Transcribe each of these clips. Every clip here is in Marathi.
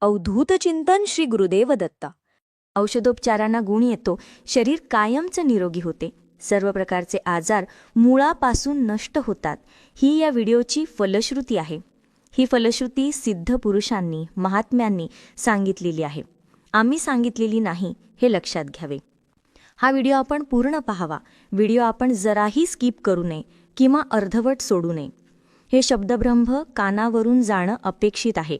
अवधूत चिंतन श्री गुरुदेव दत्ता. औषधोपचारांना गुण येतो. शरीर कायमचं निरोगी होते. सर्व प्रकारचे आजार मुळापासून नष्ट होतात. ही या व्हिडिओची फलश्रुती आहे. ही फलश्रुती सिद्ध पुरुषांनी महात्म्यांनी सांगितलेली आहे. आम्ही सांगितलेली नाही हे लक्षात घ्यावे. हा व्हिडिओ आपण पूर्ण पाहावा. व्हिडिओ आपण जराही स्किप करू नये किंवा अर्धवट सोडू नये. हे शब्दब्रह्म कानावरून जाणं अपेक्षित आहे.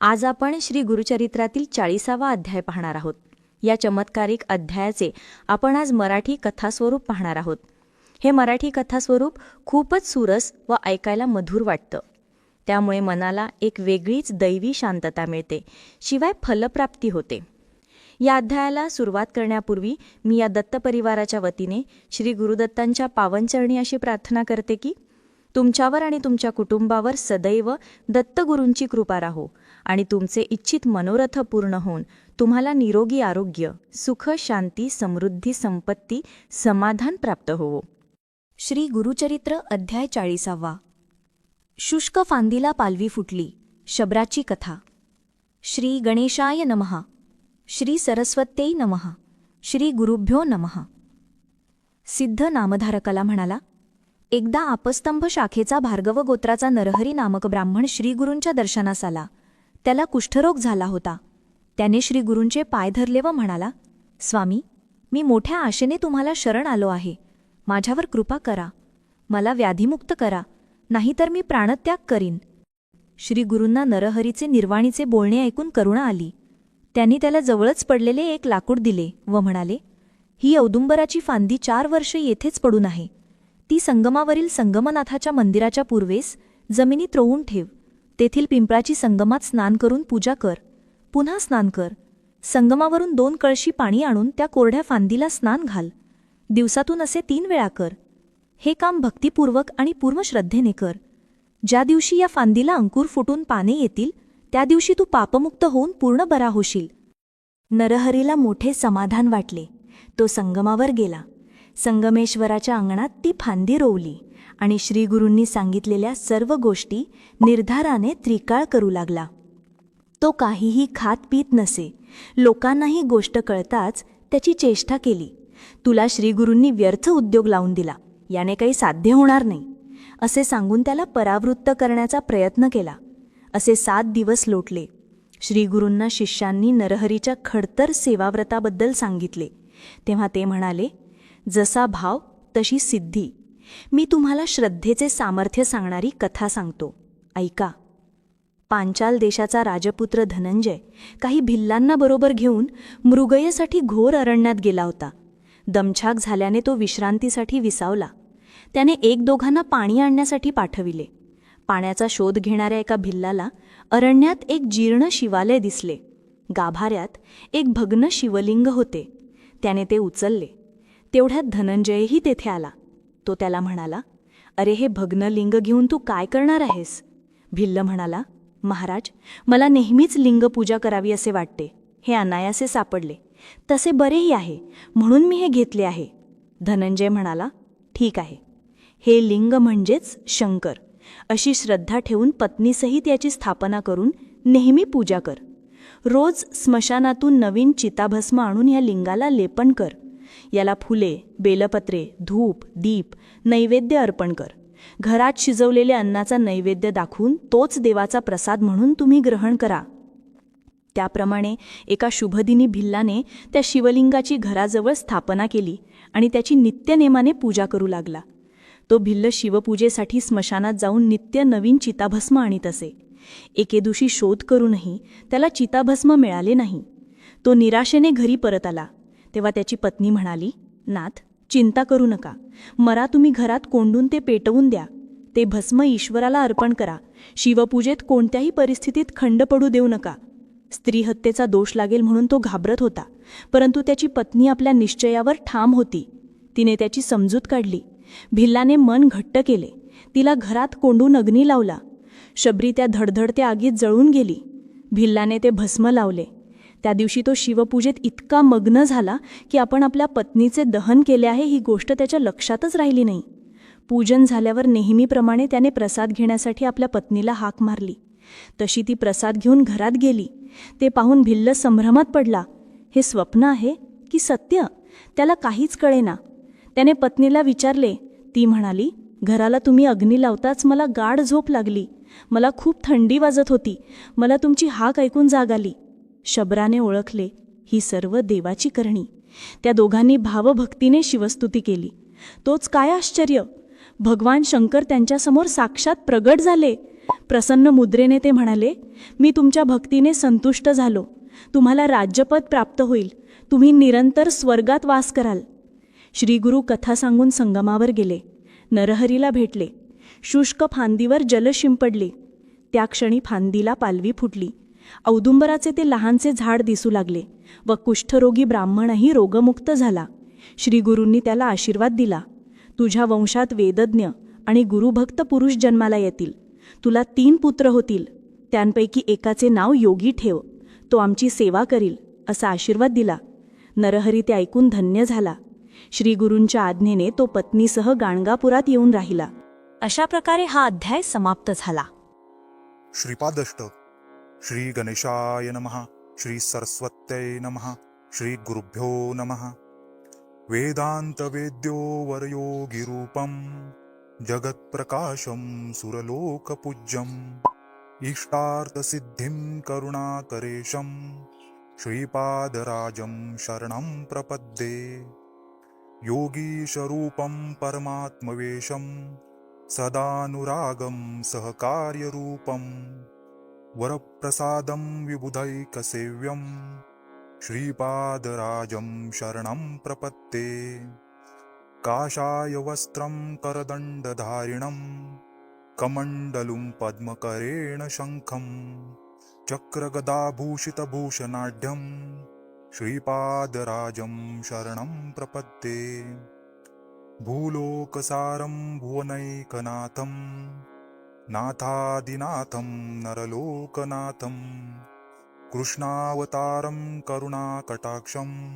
आज आपण श्री गुरुचरित्रातील चाळीसावा अध्याय पाहणार आहोत. या चमत्कारिक अध्यायाचे आपण आज मराठी कथास्वरूप पाहणार आहोत. हे मराठी कथास्वरूप खूपच सुरस व ऐकायला मधुर वाटतं. त्यामुळे मनाला एक वेगळीच दैवी शांतता मिळते शिवाय फलप्राप्ती होते. या अध्यायाला सुरुवात करण्यापूर्वी मी या दत्त परिवाराच्या वतीने श्री गुरुदत्तांच्या पावनचरणी अशी प्रार्थना करते की तुमच्यावर आणि तुमच्या कुटुंबावर सदैव दत्तगुरूंची कृपा राहो आणि तुमचे इच्छित मनोरथ पूर्ण होऊन तुम्हाला निरोगी आरोग्य सुख शांती समृद्धी संपत्ती समाधान प्राप्त होवो. श्री गुरुचरित्र अध्याय चाळीसावा. शुष्क फांदीला पालवी फुटली शबराची कथा. श्री गणेशाय नमः. श्री सरस्वत्यै नमः. श्री गुरुभ्यो नमः. सिद्ध नामधारकाला म्हणाला एकदा आपस्तंभ शाखेचा भार्गव गोत्राचा नरहरी नामक ब्राह्मण श्रीगुरूंच्या दर्शनास आला. त्याला कुष्ठरोग झाला होता. त्याने श्रीगुरूंचे पाय धरले व म्हणाला स्वामी मी मोठ्या आशेने तुम्हाला शरण आलो आहे. माझ्यावर कृपा करा. मला व्याधीमुक्त करा. नाहीतर मी प्राणत्याग करीन. श्रीगुरूंना नरहरीचे निर्वाणीचे बोलणे ऐकून करुणा आली. त्यांनी त्याला जवळच पडलेले एक लाकूड दिले व म्हणाले ही औदुंबराची फांदी चार वर्ष येथेच पडून आहे. ती संगमावरील संगमनाथाच्या मंदिराच्या पूर्वेस जमिनीत रोवून ठेव. तेथील पिंपळाची संगमात स्नान करून पूजा कर. पुन्हा स्नान कर. संगमावरून दोन कळशी पाणी आणून त्या कोरड्या फांदीला स्नान घाल. दिवसातून असे तीन वेळा कर. हे काम भक्तिपूर्वक आणि पूर्वश्रद्धेने कर. ज्या दिवशी या फांदीला अंकुर फुटून पाने येतील त्या दिवशी तू पापमुक्त होऊन पूर्ण बरा होशील. नरहरीला मोठे समाधान वाटले. तो संगमावर गेला. संगमेश्वराच्या अंगणात ती फांदी रोवली आणि श्रीगुरूंनी सांगितलेल्या सर्व गोष्टी निर्धाराने त्रिकाळ करू लागला. तो काहीही खात पीत नसे. लोकांनाही गोष्ट कळताच त्याची चेष्टा केली. तुला श्रीगुरूंनी व्यर्थ उद्योग लावून दिला. याने काही साध्य होणार नाही. असे सांगून त्याला परावृत्त करण्याचा प्रयत्न केला. असे सात दिवस लोटले. श्रीगुरूंना शिष्यांनी नरहरीच्या खडतर सेवाव्रताबद्दल सांगितले. तेव्हा ते म्हणाले जसा भाव तशी सिद्धी. मी तुम्हाला श्रद्धेचे सामर्थ्य सांगणारी कथा सांगतो. ऐका. पांचाल देशाचा राजपुत्र धनंजय काही भिल्लांना बरोबर घेऊन मृगयेसाठी घोर अरण्यात गेला होता. दमछाक झाल्याने तो विश्रांतीसाठी विसावला. त्याने एक दोघांना पाणी आणण्यासाठी पाठविले. पाण्याचा शोध घेणाऱ्या एका भिल्लाला अरण्यात एक जीर्ण शिवालय दिसले. गाभाऱ्यात एक भग्न शिवलिंग होते. त्याने ते उचलले. तेवढ्यात धनंजयही तेथे आला. तो त्याला म्हणाला अरे हे भग्न लिंग घेऊन तू काय करणार आहेस? भिल्ल म्हणाला महाराज मला नेहमीच लिंगपूजा करावी असे वाटते. हे अनायासे सापडले. तसे बरेही आहे म्हणून मी हे घेतले आहे. धनंजय म्हणाला ठीक आहे. हे लिंग म्हणजेच शंकर. अशी श्रद्धा ठेवून पत्नीसहित याची स्थापना करून नेहमी पूजा कर. रोज स्मशानातून नवीन चिताभस्म आणून या लिंगाला लेपन कर. याला फुले बेलपत्रे धूप दीप नैवेद्य अर्पण कर. घरात शिजवलेले अन्नाचा नैवेद्य दाखवून तोच देवाचा प्रसाद म्हणून तुम्ही ग्रहण करा. त्याप्रमाणे एका शुभदिनी भिल्लाने त्या शिवलिंगाची घराजवळ स्थापना केली आणि त्याची नित्यनेमाने पूजा करू लागला. तो भिल्ल शिवपूजेसाठी स्मशानात जाऊन नित्य नवीन चिताभस्म आणीत असे. एके दिवशी शोध करूनही त्याला चिताभस्म मिळाले नाही. तो निराशेने घरी परत आला. तेव्हा त्याची पत्नी म्हणाली नाथ चिंता करू नका. मरा तुम्ही घरात कोंडून ते पेटवून द्या. ते भस्म ईश्वराला अर्पण करा. शिवपूजेत कोणत्याही परिस्थितीत खंड पडू देऊ नका. स्त्रीहत्येचा दोष लागेल म्हणून तो घाबरत होता. परंतु त्याची पत्नी आपल्या निश्चयावर ठाम होती. तिने त्याची समजूत काढली. भिल्लाने मन घट्ट केले. तिला घरात कोंडून अग्नी लावला. शबरी त्या धडधडत्या आगीत जळून गेली. भिल्लाने ते भस्म लावले. त्या दिवशी तो शिवपूजेत इतका मग्न झाला की आपण आपल्या पत्नीचे दहन केले आहे ही गोष्ट त्याच्या लक्षातच राहिली नाही. पूजन झाल्यावर नेहमीप्रमाणे त्याने प्रसाद घेण्यासाठी आपल्या पत्नीला हाक मारली. तशी ती प्रसाद घेऊन घरात गेली. ते पाहून भिल्ल संभ्रमात पडला. हे स्वप्न आहे की सत्य? त्याला काहीच कळेना. त्याने पत्नीला विचारले ती म्हणाली घराला तुम्ही अग्नी लावताच मला गाढ झोप लागली. मला खूप थंडी वाजत होती. मला तुमची हाक ऐकून जाग आली. शबराने ओळखले ही सर्व देवाची करणी. त्या दोघांनी भावभक्तीने शिवस्तुती केली. तोच काय आश्चर्य? भगवान शंकर त्यांच्यासमोर साक्षात प्रगट झाले. प्रसन्न मुद्रेने ते म्हणाले मी तुमच्या भक्तीने संतुष्ट झालो. तुम्हाला राज्यपद प्राप्त होईल. तुम्ही निरंतर स्वर्गात वास कराल. श्रीगुरु कथा सांगून संगमावर गेले. नरहरीला भेटले. शुष्क फांदीवर जल शिंपडले. त्या क्षणी फांदीला पालवी फुटली. औदुंबराचे ते लहानसे झाड दिसू लागले व कुष्ठरोगी ब्राह्मणही रोगमुक्त झाला. श्रीगुरूंनी त्याला आशीर्वाद दिला. तुझ्या वंशात वेदज्ञ आणि गुरुभक्त पुरुष जन्माला येतील. तुला तीन पुत्र होतील. त्यांपैकी एकाचे नाव योगी ठेव. तो आमची सेवा करील असा आशीर्वाद दिला. नरहरी ते ऐकून धन्य झाला. श्रीगुरूंच्या आज्ञेने तो पत्नीसह गाणगापुरात येऊन राहिला. अशा प्रकारे हा अध्याय समाप्त झाला. श्रीपादष्टक श्री गणेशाय नमः श्री सरस्वत्यै नमः श्री गुरुभ्यो नमः। वेदांत वेद्यो वरयोगिरूपं जगत्प्रकाशं सुरलोकपूज्यम् इष्टार्थसिद्धिं करुणाकरेशं श्रीपादराजं शरणं प्रपद्ये। योगीशरूपं परमात्मवेशं सदानुरागं सहकार्यरूपम्। वरप्रसादं विबुधैकसेव्यं श्रीपादराजं शरणं प्रपत्ते। काषाय वस्त्रं करदण्डधारिणं कमण्डलुं पद्मकरेण शङ्खं चक्रगदाभूषितभूषणाढ्यं श्रीपादराजं शरणं प्रपद्ये भूलोकसारं भुवनैकनाथम् नाथादिनाथं नरलोकनाथं कृष्णावतारं करुणाकटाक्षं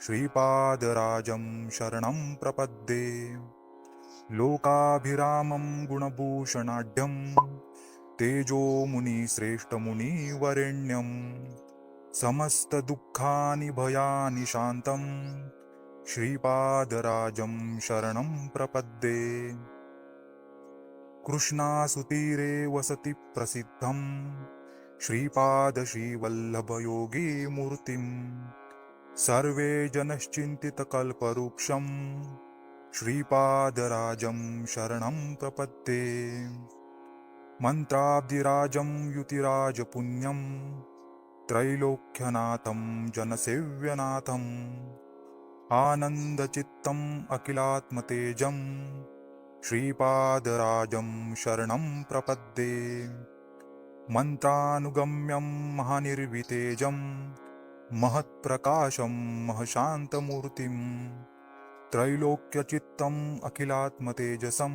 श्रीपादराजं शरणं प्रपद्ये। लोकाभिरामं गुणभूषणाढ्यं तेजोमुनिश्रेष्ठमुनिवरेण्यं समस्तदुःखानि भयानि शान्तं श्रीपादराजं शरणं प्रपद्ये। कृष्णासुतीरे वसति प्रसिद्धं श्रीपादश्रीवल्लभयोगीमूर्तिं सर्वे जनश्चिन्तितकल्पवृक्षं श्रीपादराजं शरणं प्रपद्ये। मन्त्राब्धिराजं युतिराजपुण्यं त्रैलोक्यनाथं जनसेव्यनाथम्। आनन्दचित्तम् अखिलात्मतेजम् श्रीपादराजं शरणं प्रपद्ये। मन्त्रानुगम्यं महानिर्वितेजं महत्प्रकाशं महशान्तमूर्तिं। त्रैलोक्यचित्तम् अखिलात्मतेजसं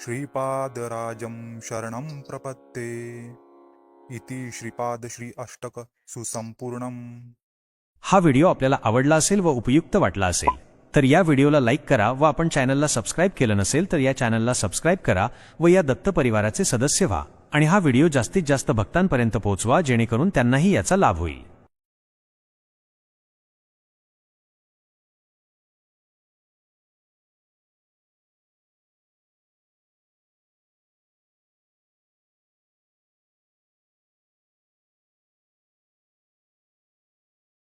श्रीपादराजं शरणं प्रपद्ये। इति श्रीपादश्री अष्टक सुसंपूर्णम्। हा व्हिडिओ आपल्याला आवडला असेल व उपयुक्त वाटला असेल तर या व्हिडिओला लाईक करा व आपण चॅनलला सबस्क्राईब केलं नसेल तर या चॅनलला सबस्क्राईब करा व या दत्त परिवाराचे सदस्य व्हा. आणि हा व्हिडिओ जास्तीत जास्त भक्तांपर्यंत पोहोचवा जेणेकरून त्यांनाही याचा लाभ होईल.